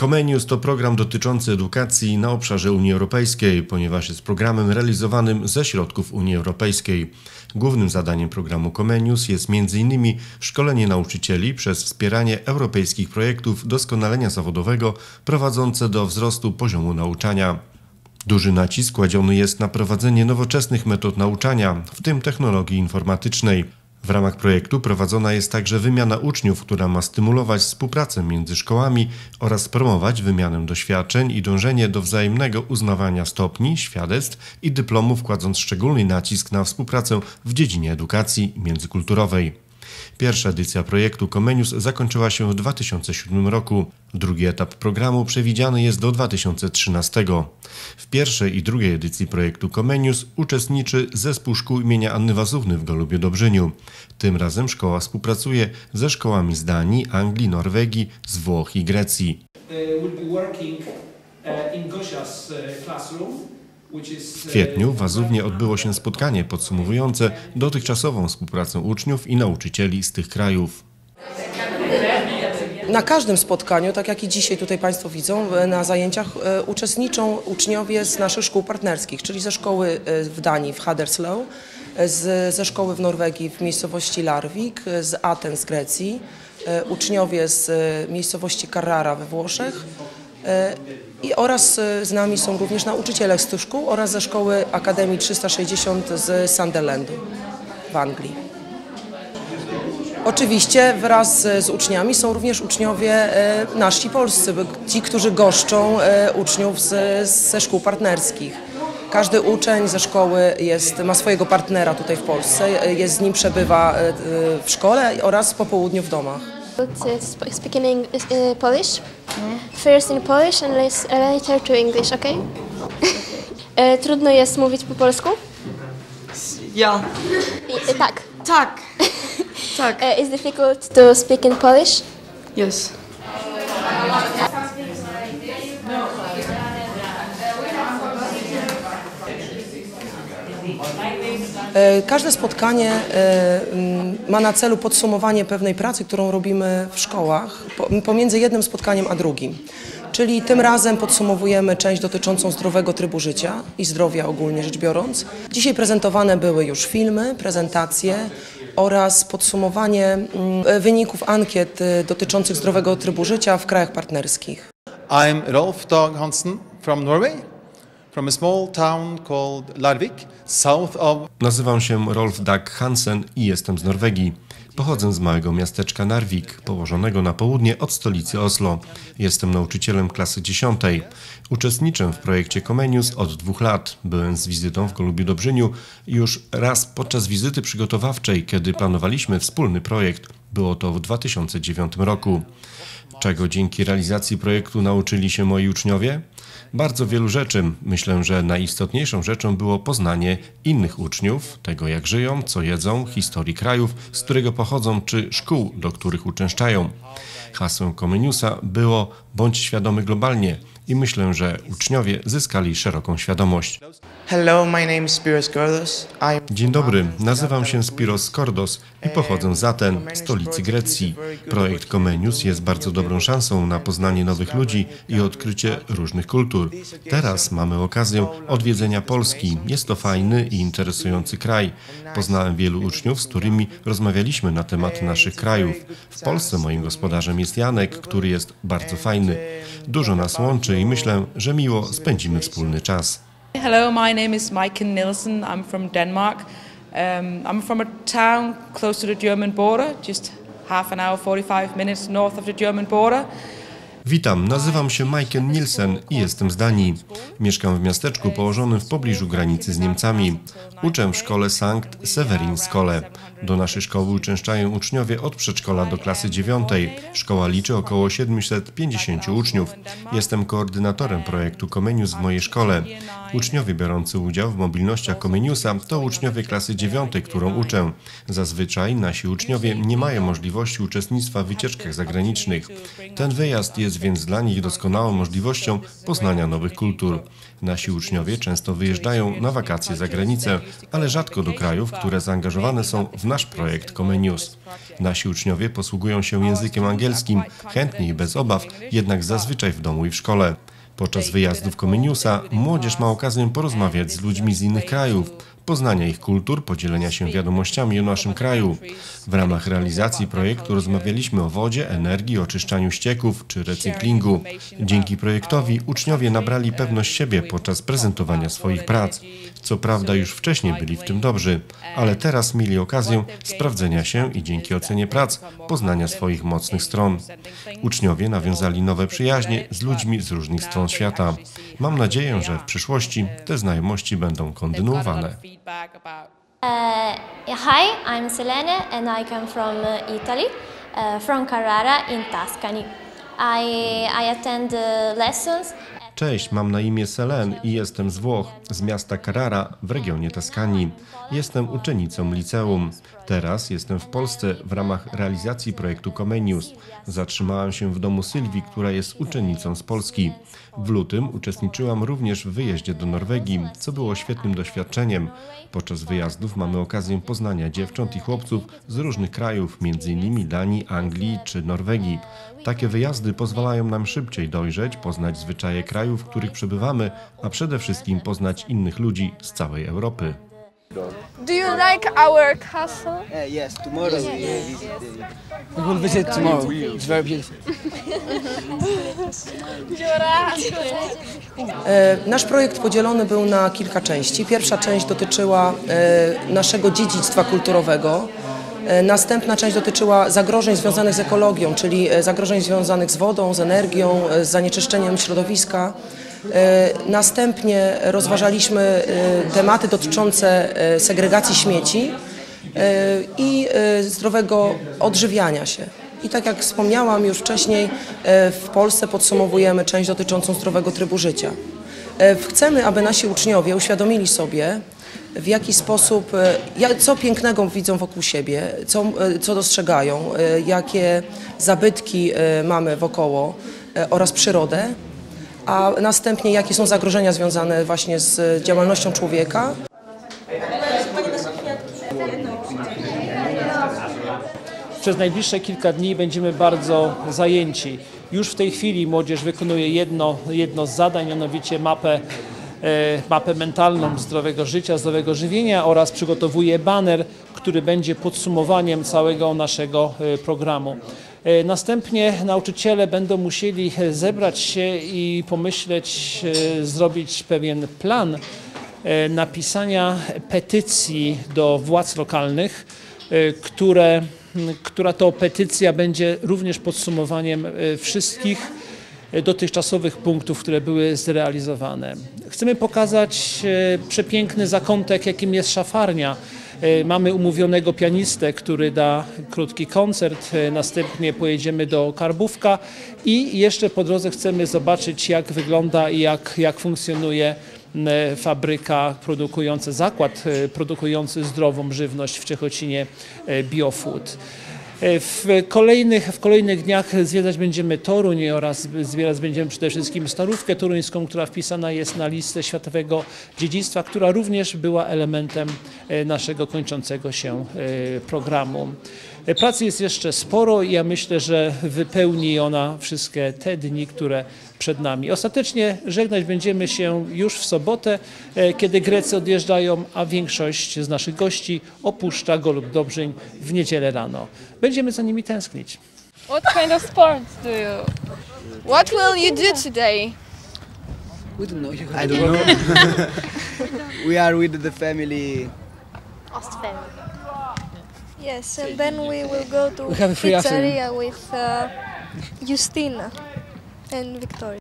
Comenius to program dotyczący edukacji na obszarze Unii Europejskiej, ponieważ jest programem realizowanym ze środków Unii Europejskiej. Głównym zadaniem programu Comenius jest m.in. szkolenie nauczycieli przez wspieranie europejskich projektów doskonalenia zawodowego prowadzące do wzrostu poziomu nauczania. Duży nacisk kładziony jest na prowadzenie nowoczesnych metod nauczania, w tym technologii informatycznej. W ramach projektu prowadzona jest także wymiana uczniów, która ma stymulować współpracę między szkołami oraz promować wymianę doświadczeń i dążenie do wzajemnego uznawania stopni, świadectw i dyplomów, kładąc szczególny nacisk na współpracę w dziedzinie edukacji międzykulturowej. Pierwsza edycja projektu Comenius zakończyła się w 2007 roku. Drugi etap programu przewidziany jest do 2013. W pierwszej i drugiej edycji projektu Comenius uczestniczy zespół szkół imienia Anny Wazówny w Golubie Dobrzyniu. Tym razem szkoła współpracuje ze szkołami z Danii, Anglii, Norwegii, z Włoch i Grecji. W kwietniu w Azównie odbyło się spotkanie podsumowujące dotychczasową współpracę uczniów i nauczycieli z tych krajów. Na każdym spotkaniu, tak jak i dzisiaj tutaj Państwo widzą, na zajęciach e, uczestniczą uczniowie z naszych szkół partnerskich, czyli ze szkoły e, w Danii w Haderslow, e, z, ze szkoły w Norwegii w miejscowości Larvik, z Aten z Grecji, uczniowie z miejscowości Carrara we Włoszech, i oraz e, z nami są również nauczyciele z tych szkół oraz ze szkoły Akademii 360 z Sunderlandu w Anglii. Oczywiście wraz z uczniami są również uczniowie e, nasi polscy, ci, którzy goszczą e, uczniów z, ze szkół partnerskich. Każdy uczeń ze szkoły jest, ma swojego partnera tutaj w Polsce, jest z nim przebywa w szkole oraz po południu w domach. Speaking Polish. First in Polish and later to English, ok? E, trudno jest mówić po polsku? Ja. I, tak. Tak. Tak. Uh, it's difficult to speak in Polish? Yes. Każde spotkanie e, ma na celu podsumowanie pewnej pracy, którą robimy w szkołach pomiędzy jednym spotkaniem a drugim. Czyli tym razem podsumowujemy część dotyczącą zdrowego trybu życia i zdrowia ogólnie rzecz biorąc. Dzisiaj prezentowane były już filmy, prezentacje oraz podsumowanie wyników ankiet dotyczących zdrowego trybu życia w krajach partnerskich. I'm Rolf Dag Hansen from Norway from a small town called Larvik, south of... Nazywam się Rolf Dag Hansen i jestem z Norwegii. Pochodzę z małego miasteczka Narvik, położonego na południe od stolicy Oslo. Jestem nauczycielem klasy dziesiątej. Uczestniczę w projekcie Comenius od dwóch lat. Byłem z wizytą w Golubiu Dobrzyniu już raz podczas wizyty przygotowawczej, kiedy planowaliśmy wspólny projekt. Było to w 2009 roku. Czego dzięki realizacji projektu nauczyli się moi uczniowie? Bardzo wielu rzeczy. Myślę, że najistotniejszą rzeczą było poznanie innych uczniów, tego jak żyją, co jedzą, historii krajów, z którego pochodzą, czy szkół, do których uczęszczają. Hasłem Comeniusa było bądź świadomy globalnie i myślę, że uczniowie zyskali szeroką świadomość. Hello, my name is Spiros. Dzień dobry, nazywam się Spiros Kordos i pochodzę z Aten, stolicy Grecji. Projekt Comenius jest bardzo dobrą szansą na poznanie nowych ludzi i odkrycie różnych kultur. Teraz mamy okazję odwiedzenia Polski. Jest to fajny i interesujący kraj. Poznałem wielu uczniów, z którymi rozmawialiśmy na temat naszych krajów. W Polsce moim gospodarzem jest Janek, który jest bardzo fajny. Dużo nas łączy i myślę, że miło spędzimy wspólny czas. Hello, my name is Maiken Nielsen. I'm from Denmark. Um, I'm from a town close to the German border, just half an hour, 45 minutes north of the German border. Witam, nazywam się Maiken Nielsen i jestem z Danii. Mieszkam w miasteczku położonym w pobliżu granicy z Niemcami. Uczę w szkole Sankt Severin Skole. Do naszej szkoły uczęszczają uczniowie od przedszkola do klasy dziewiątej. Szkoła liczy około 750 uczniów. Jestem koordynatorem projektu Comenius w mojej szkole. Uczniowie biorący udział w mobilnościach Comeniusa to uczniowie klasy dziewiątej, którą uczę. Zazwyczaj nasi uczniowie nie mają możliwości uczestnictwa w wycieczkach zagranicznych. Ten wyjazd jest jest więc dla nich doskonałą możliwością poznania nowych kultur. Nasi uczniowie często wyjeżdżają na wakacje za granicę, ale rzadko do krajów, które zaangażowane są w nasz projekt Comenius. Nasi uczniowie posługują się językiem angielskim, chętnie i bez obaw, jednak zazwyczaj w domu i w szkole. Podczas wyjazdów Comeniusa młodzież ma okazję porozmawiać z ludźmi z innych krajów, poznania ich kultur, podzielenia się wiadomościami o naszym kraju. W ramach realizacji projektu rozmawialiśmy o wodzie, energii, oczyszczaniu ścieków czy recyklingu. Dzięki projektowi uczniowie nabrali pewność siebie podczas prezentowania swoich prac. Co prawda już wcześniej byli w tym dobrzy, ale teraz mieli okazję sprawdzenia się i dzięki ocenie prac poznania swoich mocnych stron. Uczniowie nawiązali nowe przyjaźnie z ludźmi z różnych stron świata. Mam nadzieję, że w przyszłości te znajomości będą kontynuowane. Uh, hi, I'm Selene and I come from uh, Italy, uh, from Carrara in Tuscany. I, I attend uh, lessons. Cześć, mam na imię Selen i jestem z Włoch, z miasta Carrara w regionie Toskanii. Jestem uczennicą liceum. Teraz jestem w Polsce w ramach realizacji projektu Comenius. Zatrzymałam się w domu Sylwii, która jest uczennicą z Polski. W lutym uczestniczyłam również w wyjeździe do Norwegii, co było świetnym doświadczeniem. Podczas wyjazdów mamy okazję poznania dziewcząt i chłopców z różnych krajów, m.in. Danii, Anglii czy Norwegii. Takie wyjazdy pozwalają nam szybciej dojrzeć, poznać zwyczaje krajów, w których przebywamy, a przede wszystkim poznać innych ludzi z całej Europy. Do you like our castle? Uh, yes, tomorrow we will visit We will visit tomorrow. It's very beautiful. E, Nasz projekt podzielony był na kilka części. Pierwsza część dotyczyła e, naszego dziedzictwa kulturowego. E, Następna część dotyczyła zagrożeń związanych z ekologią, czyli e, zagrożeń związanych z wodą, z energią, e, z zanieczyszczeniem środowiska. Następnie rozważaliśmy tematy dotyczące segregacji śmieci i zdrowego odżywiania się. I tak jak wspomniałam już wcześniej, w Polsce podsumowujemy część dotyczącą zdrowego trybu życia. Chcemy, aby nasi uczniowie uświadomili sobie, w jaki sposób, e, co pięknego widzą wokół siebie, co, e, co dostrzegają, e, jakie zabytki mamy wokoło oraz przyrodę, a następnie jakie są zagrożenia związane właśnie z działalnością człowieka. Przez najbliższe kilka dni będziemy bardzo zajęci. Już w tej chwili młodzież wykonuje jedno, jedno z zadań, mianowicie mapę, mapę mentalną zdrowego życia, zdrowego żywienia oraz przygotowuje baner, który będzie podsumowaniem całego naszego e, programu. E, Następnie nauczyciele będą musieli e, zebrać się i pomyśleć, e, zrobić pewien plan e, napisania petycji do władz lokalnych, e, które, która to petycja będzie również podsumowaniem e, wszystkich e, dotychczasowych punktów, które były zrealizowane. Chcemy pokazać e, przepiękny zakątek, jakim jest szafarnia. E, Mamy umówionego pianistę, który da krótki koncert, e, następnie pojedziemy do Karbówka i jeszcze po drodze chcemy zobaczyć, jak wygląda i jak, jak funkcjonuje fabryka produkująca, zakład e, produkujący zdrową żywność w Czechocinie e, Biofood. E, W kolejnych, w kolejnych dniach zwiedzać będziemy Toruń oraz zwiedzać będziemy przede wszystkim Starówkę Toruńską, która wpisana jest na listę Światowego Dziedzictwa, która również była elementem e, naszego kończącego się e, programu. E, Pracy jest jeszcze sporo i ja myślę, że wypełni ona wszystkie te dni, które przed nami. Ostatecznie żegnać będziemy się już w sobotę, e, kiedy Grecy odjeżdżają, a większość z naszych gości opuszcza Golub Dobrzeń w niedzielę rano. Będziemy za nimi tęsknić. What kind of sports do you? What will you do today? We don't know. You I don't know. we are with the family. Yes, and then we will go to We have a free afternoon. pizzeria with uh, Justina and Victoria.